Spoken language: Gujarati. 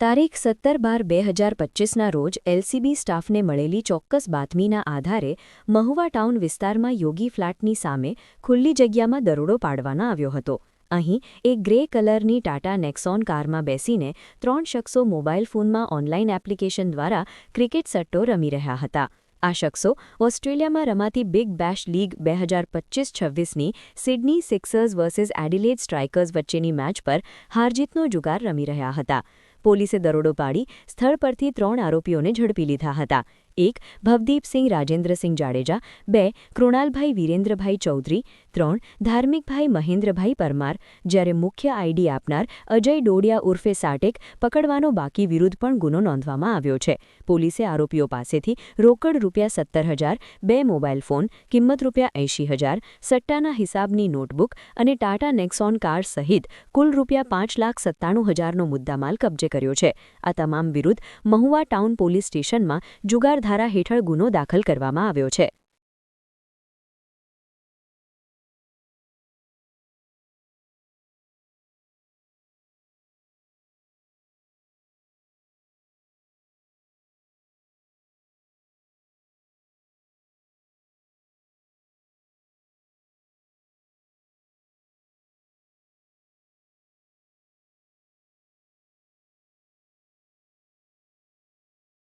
તારીખ સત્તર બાર બે હજાર પચ્ચીસના રોજ એલસીબી સ્ટાફને મળેલી ચોક્કસ બાતમીના આધારે મહુવા ટાઉન વિસ્તારમાં યોગી ફ્લેટની સામે ખુલ્લી જગ્યામાં દરોડો પાડવામાં આવ્યો હતો. અહીં એક ગ્રે કલરની ટાટા નેક્સોન કારમાં બેસીને ત્રણ શખ્સો મોબાઈલ ફોનમાં ઓનલાઈન એપ્લિકેશન દ્વારા ક્રિકેટ સટ્ટો રમી રહ્યા હતા. આ શખ્સો ઓસ્ટ્રેલિયામાં રમાતી બિગ બેશ લીગ બે હજાર પચ્ચીસ છવ્વીસની Sydney Sixers versus Adelaide Strikers વચ્ચેની મેચ પર હારજીતનો જુગાર રમી રહ્યા હતા. પોલીસે દરોડો પાડી સ્થળ પરથી ત્રણ આરોપીઓને ઝડપી લીધા હતા. એક ભવદીપસિંહ રાજેન્દ્રસિંહ જાડેજા, બે, કૃણાલભાઈ વિરેન્દ્રભાઈ ચૌધરી, ત્રણ, ધાર્મિકભાઈ મહેન્દ્રભાઈ પરમાર, જ્યારે મુખ્ય આઈડી આપનાર અજય ડોડિયા ઉર્ફે સાટેક પકડવાનો બાકી વિરુદ્ધ પણ ગુનો નોંધવામાં આવ્યો છે. પોલીસે આરોપીઓ પાસેથી રોકડ રૂપિયા સત્તર હજાર, બે મોબાઈલ ફોન, કિંમત રૂપિયા એંશી હજાર, સટ્ટાના હિસાબની નોટબુક અને ટાટા નેક્સોન કાર સહિત કુલ રૂપિયા પાંચ લાખ સત્તાણું હજારનો મુદ્દામાલ કબજે કર્યો છે. આ તમામ વિરુદ્ધ મહુવા ટાઉન પોલીસ સ્ટેશનમાં જુગાર ધારા હેઠળ ગુનો દાખલ કરવામાં આવ્યો છે.